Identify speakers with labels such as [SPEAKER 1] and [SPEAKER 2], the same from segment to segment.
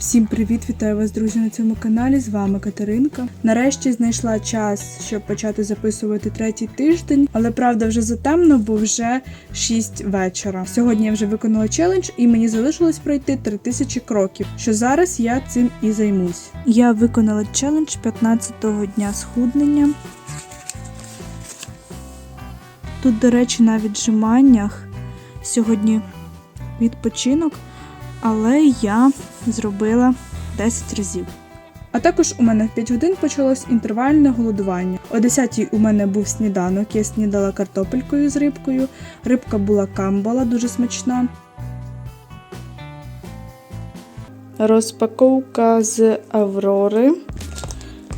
[SPEAKER 1] Всім привіт, вітаю вас, друзі, на цьому каналі. З вами Катеринка. Нарешті знайшла час, щоб почати записувати третій тиждень, але правда вже затемно, бо вже 6 вечора. Сьогодні я вже виконала челендж, і мені залишилось пройти 3000 кроків. Що зараз я цим і займусь. Я виконала челендж 15-го дня схуднення. Тут, до речі, на віджиманнях сьогодні відпочинок, але я зробила 10 разів. А також у мене в 5 годин почалось інтервальне голодування. О 10-й у мене був сніданок, я снідала картопелькою з рибкою. Рибка була камбала, дуже смачна. Розпаковка з Аврори.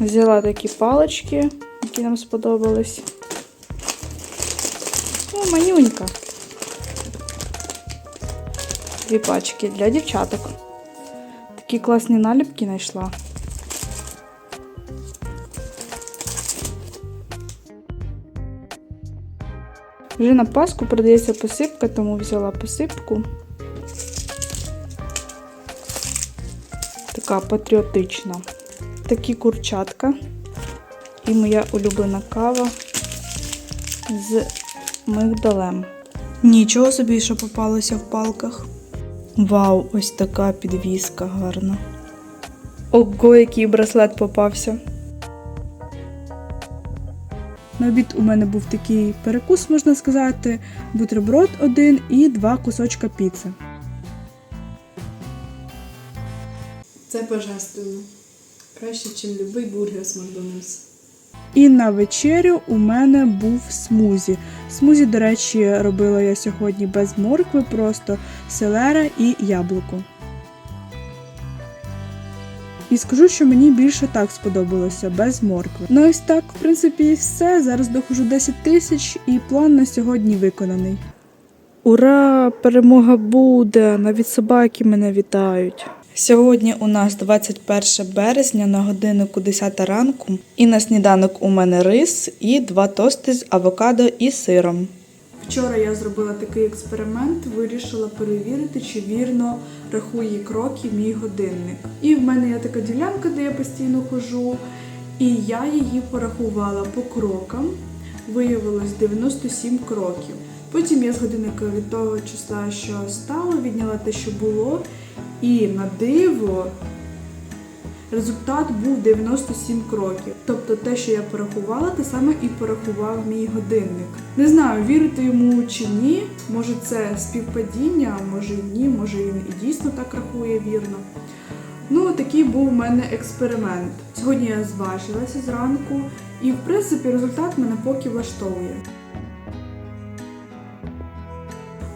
[SPEAKER 1] Взяла такі палички, які нам сподобались. О, манюнька. Дві пачки для дівчаток. Такі класні наліпки знайшла. Вже на Пасху продається посипка, тому взяла посипку. Така патріотична. Такі курчатка. І моя улюблена кава з мигдалем. Нічого собі, що попалося в палках. Вау, ось така підвіска гарна. Ого, який браслет попався. На обід у мене був такий перекус, можна сказати, бутерброд один і два кусочка піци.
[SPEAKER 2] Це божественно. Краще, ніж любий бургер з Макдональдс.
[SPEAKER 1] І на вечерю у мене був смузі. Смузі, до речі, робила я сьогодні без моркви, просто селера і яблуко. І скажу, що мені більше так сподобалося, без моркви. Ну ось так, в принципі, і все. Зараз дохожу 10 тисяч і план на сьогодні виконаний. Ура! Перемога буде! Навіть собаки мене вітають. Сьогодні у нас 21 березня на годиннику 10 ранку, і на сніданок у мене рис і два тости з авокадо і сиром. Вчора я зробила такий експеримент, вирішила перевірити, чи вірно рахує кроки мій годинник. І в мене є така ділянка, де я постійно хожу, і я її порахувала по крокам. Виявилось 97 кроків. Потім я з годинника від того числа, що стало, відняла те, що було, і на диво результат був 97 кроків. Тобто те, що я порахувала, те саме і порахував мій годинник. Не знаю, вірити йому чи ні. Може це співпадіння, може і ні, може він і дійсно так рахує вірно. Ну, такий був у мене експеримент. Сьогодні я зважилася зранку, і в принципі результат мене поки влаштовує.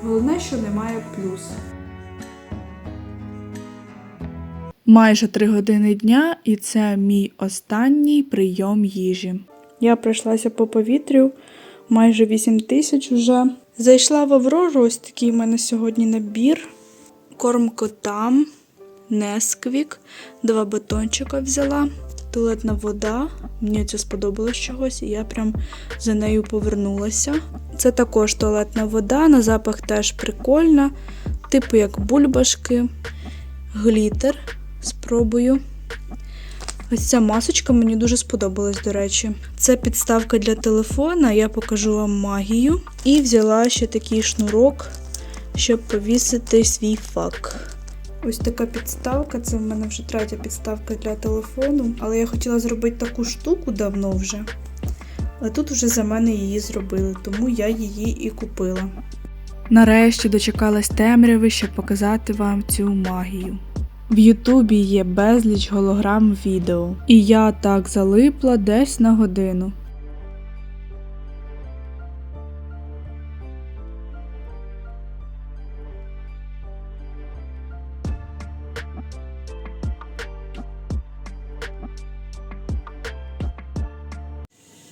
[SPEAKER 1] Головне, що немає плюс. Майже три години дня, і це мій останній прийом їжі. Я пройшлася по повітрю майже 8 тисяч вже. Зайшла в Аврору, ось такий в мене сьогодні набір. Корм котам, Несквік, два батончика взяла, туалетна вода. Мені це сподобалось чогось, і я прям за нею повернулася. Це також туалетна вода, на запах теж прикольна, типу як бульбашки, глітер. Спробую. Ось ця масочка мені дуже сподобалась, до речі. Це підставка для телефона, я покажу вам магію. І взяла ще такий шнурок, щоб повісити свій фак. Ось така підставка, це в мене вже третя підставка для телефону, але я хотіла зробити таку штуку давно вже. Але тут вже за мене її зробили, тому я її і купила. Нарешті дочекалась темряви, щоб показати вам цю магію. В Ютубі є безліч голограм відео, і я так залипла десь на годину.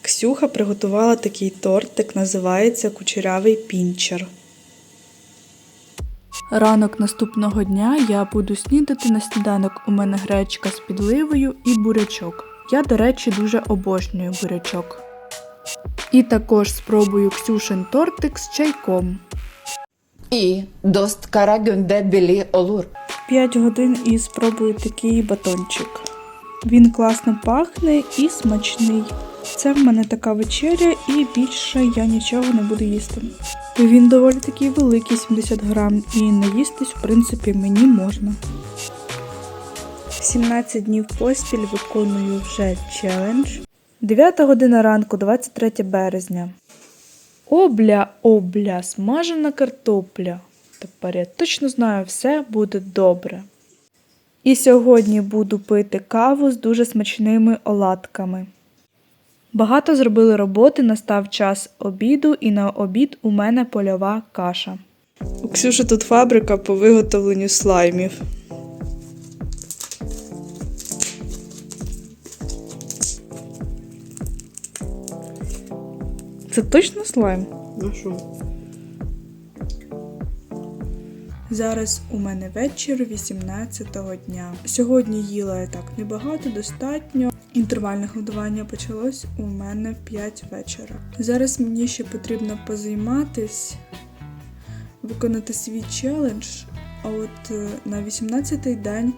[SPEAKER 1] Ксюха приготувала такий тортик, називається Кучерявий пінчер. Ранок наступного дня я буду снідати на сніданок. У мене гречка з підливою і бурячок. Я, до речі, дуже обожнюю бурячок. І також спробую Ксюшин тортик з чайком.
[SPEAKER 3] І дост кара гюнде білі олур.
[SPEAKER 1] 5 годин і спробую такий батончик. Він класно пахне і смачний. Це в мене така вечеря, і більше я нічого не буду їсти. Він доволі такий великий, 70 грам, і наїстись, в принципі, мені можна. 17 днів поспіль виконую вже челендж. 9 година ранку, 23 березня. Обля, обля, смажена картопля. Тепер я точно знаю, все буде добре. І сьогодні буду пити каву з дуже смачними оладками. Багато зробили роботи, настав час обіду, і на обід у мене польова каша. У Ксюші тут фабрика по виготовленню слаймів. Це точно слайм?
[SPEAKER 2] Ну що?
[SPEAKER 1] Зараз у мене вечір 18-го дня. Сьогодні їла я так небагато, достатньо. Інтервальне годування почалось у мене в 5 вечора. Зараз мені ще потрібно позайматись, виконати свій челендж. А от е, на 18-й день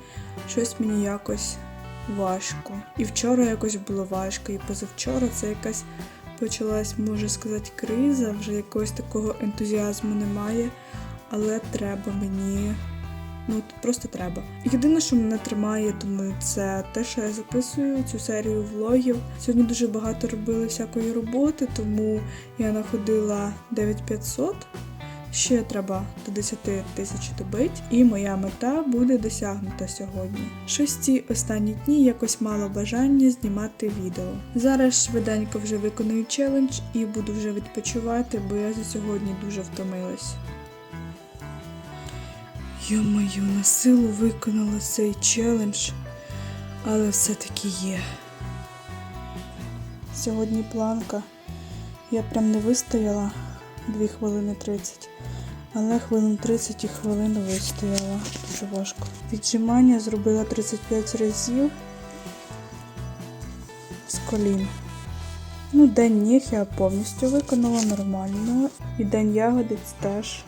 [SPEAKER 1] щось мені якось важко. І вчора якось було важко, і позавчора це якась почалась, можна сказати, криза, вже якогось такого ентузіазму немає але треба мені. Ну, просто треба. Єдине, що мене тримає, думаю, це те, що я записую цю серію влогів. Сьогодні дуже багато робили всякої роботи, тому я находила 9500. Ще треба до 10 тисяч добить, і моя мета буде досягнута сьогодні. Щось ці останні дні якось мало бажання знімати відео. Зараз швиденько вже виконую челендж і буду вже відпочивати, бо я за сьогодні дуже втомилась. Йо-мою, на силу виконала цей челендж, але все-таки є. Сьогодні планка. Я прям не вистояла 2 хвилини 30, але хвилин 30 і хвилину вистояла. Дуже важко. Віджимання зробила 35 разів з колін. Ну, день ніг я повністю виконала нормально. І день ягодиць теж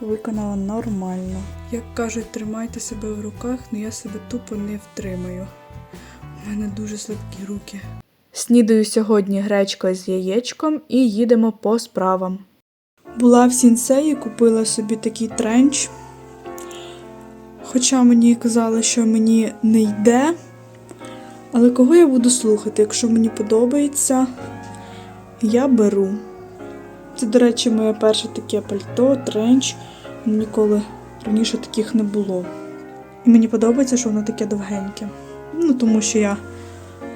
[SPEAKER 1] виконала нормально. Як кажуть, тримайте себе в руках, але я себе тупо не втримаю. У мене дуже слабкі руки. Снідаю сьогодні гречкою з яєчком і їдемо по справам. Була в сінсеї, купила собі такий тренч. Хоча мені казали, що мені не йде. Але кого я буду слухати? Якщо мені подобається, я беру. Це, до речі, моє перше таке пальто, тренч. Ніколи раніше таких не було. І мені подобається, що воно таке довгеньке. Ну, тому що я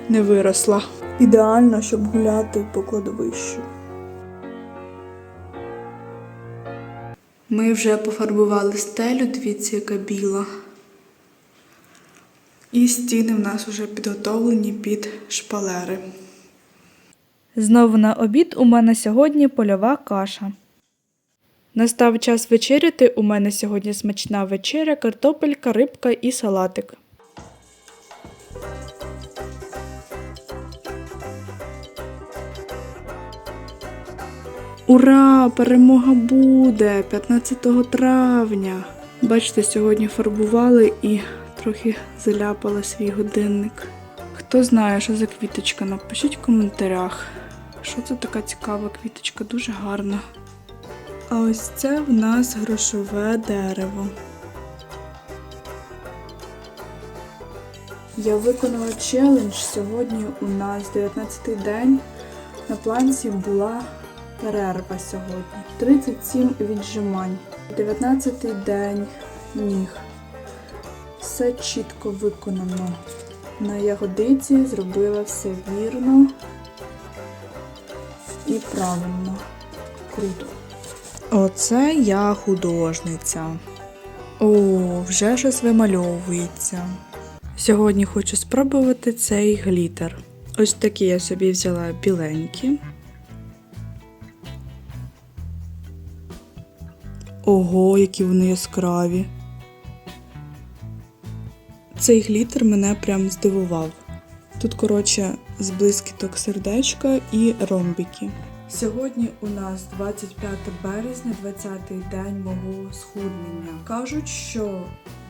[SPEAKER 1] не виросла. Ідеально, щоб гуляти по кладовищу. Ми вже пофарбували стелю, дивіться, яка біла. І стіни в нас вже підготовлені під шпалери. Знову на обід у мене сьогодні польова каша. Настав час вечеряти. У мене сьогодні смачна вечеря, картопелька, рибка і салатик. Ура! Перемога буде 15 травня. Бачите, сьогодні фарбували і трохи заляпала свій годинник. Хто знає, що за квіточка, напишіть в коментарях. Що це така цікава квіточка, дуже гарна. А ось це в нас грошове дерево. Я виконала челендж. Сьогодні у нас 19-й день. На планці була перерва сьогодні. 37 віджимань. 19-й день ніг. Все чітко виконано. На ягодиці зробила все вірно і правильно. Круто. Оце я художниця. О, вже щось вимальовується. Сьогодні хочу спробувати цей глітер. Ось такі я собі взяла біленькі. Ого, які вони яскраві. Цей глітер мене прям здивував. Тут, коротше, з блискіток сердечка і ромбики. Сьогодні у нас 25 березня, 20-й день мого схуднення. Кажуть, що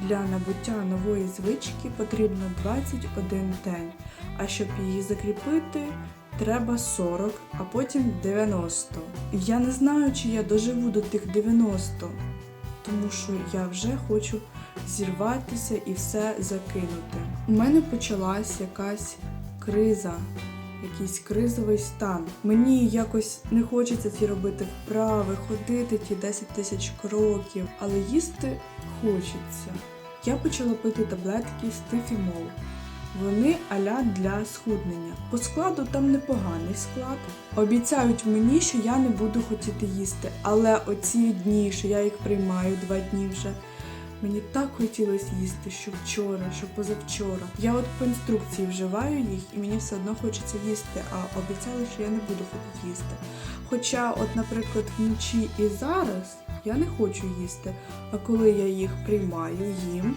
[SPEAKER 1] для набуття нової звички потрібно 21 день, а щоб її закріпити, треба 40, а потім 90. Я не знаю, чи я доживу до тих 90, тому що я вже хочу зірватися і все закинути. У мене почалась якась криза, якийсь кризовий стан. Мені якось не хочеться ті робити вправи, ходити ті 10 тисяч кроків, але їсти хочеться. Я почала пити таблетки стифімол. Вони аля для схуднення. По складу там непоганий склад. Обіцяють мені, що я не буду хотіти їсти, але оці дні, що я їх приймаю два дні вже. Мені так хотілося їсти, що вчора, що позавчора. Я от по інструкції вживаю їх, і мені все одно хочеться їсти, а обіцяли, що я не буду хотіти їсти. Хоча, от, наприклад, вночі і зараз я не хочу їсти, а коли я їх приймаю, їм,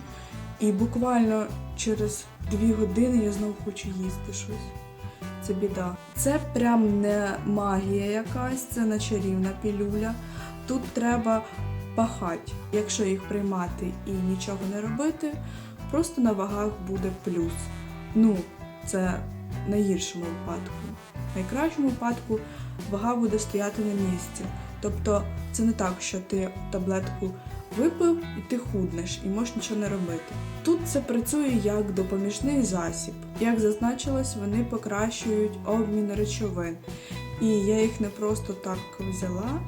[SPEAKER 1] і буквально через дві години я знову хочу їсти щось. Це біда. Це прям не магія якась, це не чарівна пілюля. Тут треба пахать. Якщо їх приймати і нічого не робити, просто на вагах буде плюс. Ну, це в найгіршому випадку. В найкращому випадку вага буде стояти на місці. Тобто це не так, що ти таблетку випив і ти худнеш, і можеш нічого не робити. Тут це працює як допоміжний засіб. Як зазначилось, вони покращують обмін речовин. І я їх не просто так взяла,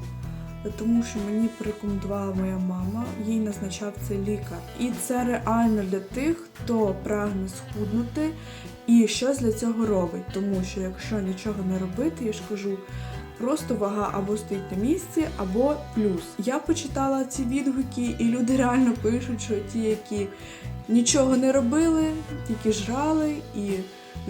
[SPEAKER 1] тому що мені порекомендувала моя мама, їй назначав це лікар. І це реально для тих, хто прагне схуднути і щось для цього робить. Тому що якщо нічого не робити, я ж кажу, просто вага або стоїть на місці, або плюс. Я почитала ці відгуки, і люди реально пишуть, що ті, які нічого не робили, тільки жрали і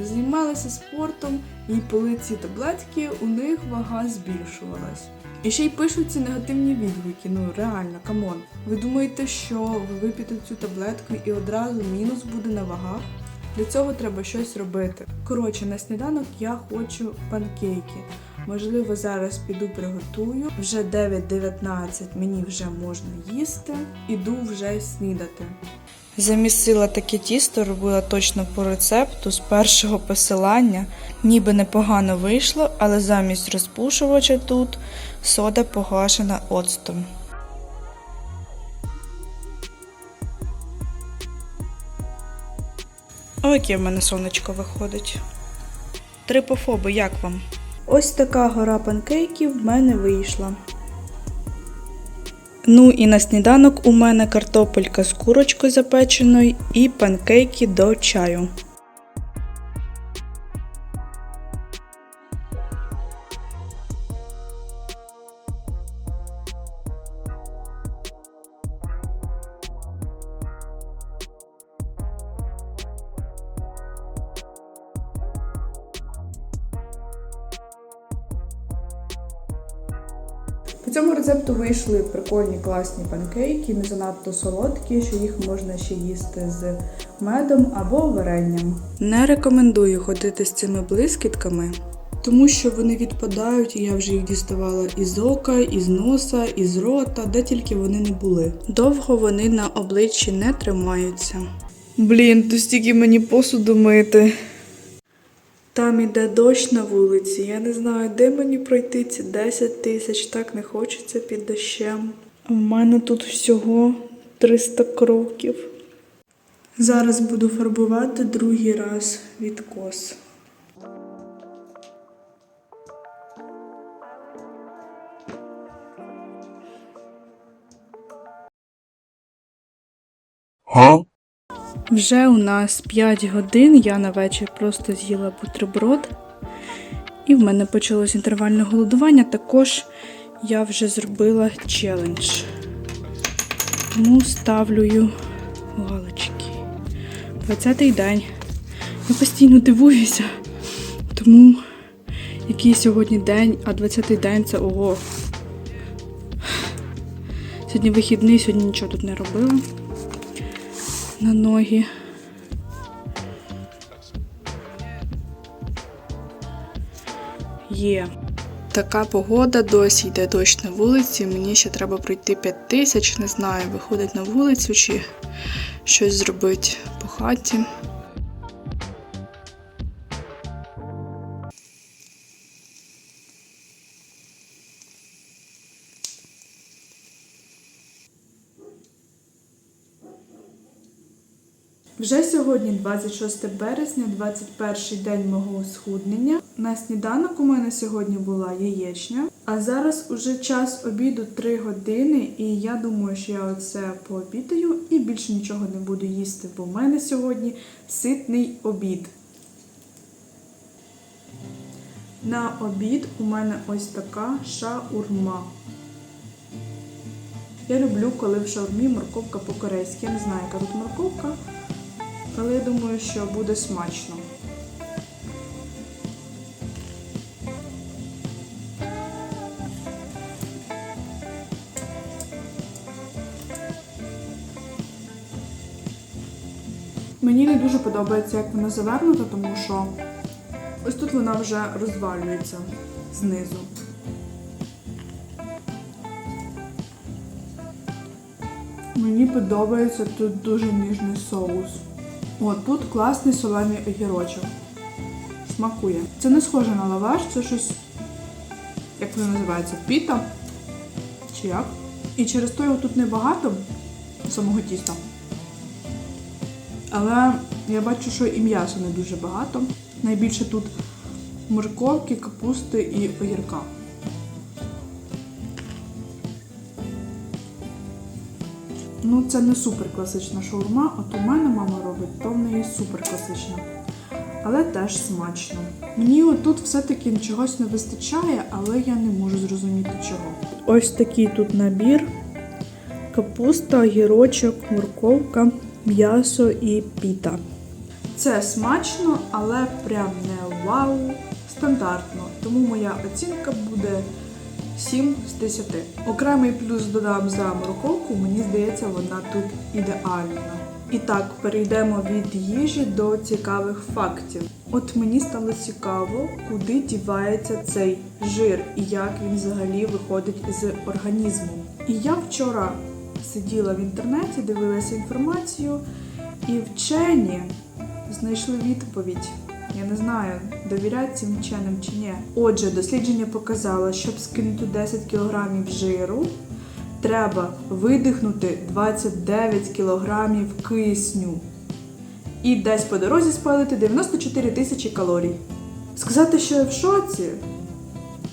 [SPEAKER 1] займалися спортом, і пили ці таблетки, у них вага збільшувалась. І ще й пишуть ці негативні відгуки. Ну реально, камон. Ви думаєте, що ви вип'єте цю таблетку і одразу мінус буде на вагах? Для цього треба щось робити. Коротше, на сніданок я хочу панкейки. Можливо, зараз піду приготую. Вже 9.19 мені вже можна їсти. Іду вже снідати. Замісила таке тісто, робила точно по рецепту з першого посилання. Ніби непогано вийшло, але замість розпушувача тут сода погашена оцтом. О, яке в мене сонечко виходить. Трипофоби, як вам? Ось така гора панкейків в мене вийшла. Ну і на сніданок у мене картопелька з курочкою запеченою і панкейки до чаю. Вийшли прикольні класні панкейки, не занадто солодкі, що їх можна ще їсти з медом або варенням. Не рекомендую ходити з цими блискітками, тому що вони відпадають, і я вже їх діставала із ока, із носа, із рота, де тільки вони не були. Довго вони на обличчі не тримаються. Блін, то стільки мені посуду мити. Там іде дощ на вулиці. Я не знаю, де мені пройти ці 10 тисяч, так не хочеться під дощем. У мене тут всього 300 кроків. Зараз буду фарбувати другий раз відкос.
[SPEAKER 3] Huh?
[SPEAKER 1] Вже у нас 5 годин, я на вечір просто з'їла бутерброд. І в мене почалось інтервальне голодування. Також я вже зробила челендж. Тому ставлю галочки. 20-й день. Я постійно дивуюся. Тому який сьогодні день, а 20-й день це ого. Сьогодні вихідний, сьогодні нічого тут не робила на ноги. Є. така погода, досі йде дощ на вулиці. Мені ще треба пройти 5 тисяч, не знаю, виходить на вулицю чи щось зробити по хаті. Вже сьогодні 26 березня, 21 день мого схуднення. На сніданок у мене сьогодні була яєчня. А зараз уже час обіду 3 години, і я думаю, що я оце пообідаю і більше нічого не буду їсти, бо в мене сьогодні ситний обід. На обід у мене ось така шаурма. Я люблю, коли в шаурмі морковка по-корейськи. Я не знаю, яка тут морковка, але я думаю, що буде смачно. Мені не дуже подобається, як вона завернута, тому що ось тут вона вже розвалюється знизу. Мені подобається тут дуже ніжний соус. О, тут класний солений огірочок. Смакує. Це не схоже на лаваш, це щось, як воно називається, піта. Чи як? І через то його тут небагато самого тіста. Але я бачу, що і м'яса не дуже багато. Найбільше тут морковки, капусти і огірка. Ну, це не супер класична шаурма, от у мене мама робить, то в неї супер класична. Але теж смачно. Мені отут все-таки чогось не вистачає, але я не можу зрозуміти чого. Ось такий тут набір: капуста, огірочок, морковка, м'ясо і піта. Це смачно, але прям не вау, стандартно. Тому моя оцінка буде 7 з 10. Окремий плюс додам за морковку, мені здається, вона тут ідеальна. І так, перейдемо від їжі до цікавих фактів. От мені стало цікаво, куди дівається цей жир і як він взагалі виходить з організму. І я вчора сиділа в інтернеті, дивилася інформацію, і вчені знайшли відповідь. Я не знаю, довіряти цим вченим чи ні. Отже, дослідження показало, щоб скинути 10 кг жиру, треба видихнути 29 кг кисню. І десь по дорозі спалити 94 тисячі калорій. Сказати, що я в шоці,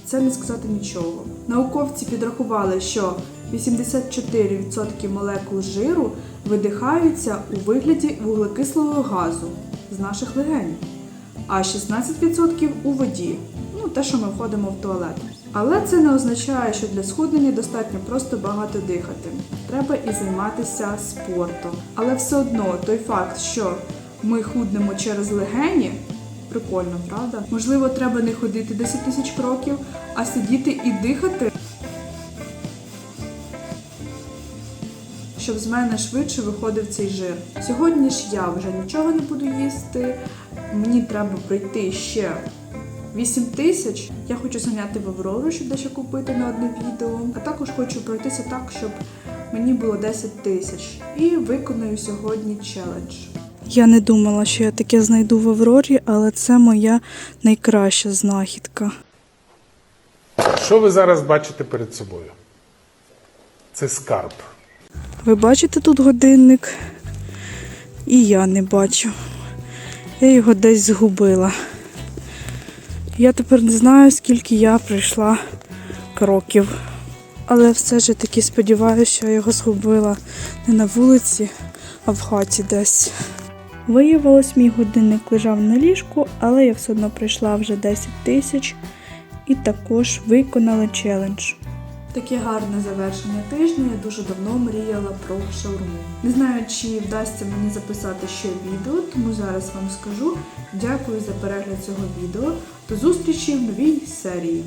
[SPEAKER 1] це не сказати нічого. Науковці підрахували, що 84% молекул жиру видихаються у вигляді вуглекислого газу з наших легенів, а 16% у воді. Ну, те, що ми входимо в туалет. Але це не означає, що для схуднення достатньо просто багато дихати. Треба і займатися спортом. Але все одно той факт, що ми худнемо через легені, прикольно, правда? Можливо, треба не ходити 10 тисяч кроків, а сидіти і дихати. щоб з мене швидше виходив цей жир. Сьогодні ж я вже нічого не буду їсти. Мені треба пройти ще 8 тисяч. Я хочу зганяти в Аврору, щоб дещо купити на одне відео. А також хочу пройтися так, щоб мені було 10 тисяч. І виконую сьогодні челендж. Я не думала, що я таке знайду в Аврорі, але це моя найкраща знахідка.
[SPEAKER 3] Що ви зараз бачите перед собою? Це скарб.
[SPEAKER 1] Ви бачите тут годинник? І я не бачу. Я його десь згубила. Я тепер не знаю, скільки я пройшла кроків. Але все ж таки сподіваюся, що я його згубила не на вулиці, а в хаті десь. Виявилось, мій годинник лежав на ліжку, але я все одно пройшла вже 10 тисяч і також виконала челендж. Таке гарне завершення тижня. Я дуже давно мріяла про шаурму. Не знаю, чи вдасться мені записати ще відео, тому зараз вам скажу. Дякую за перегляд цього відео. До зустрічі в новій серії.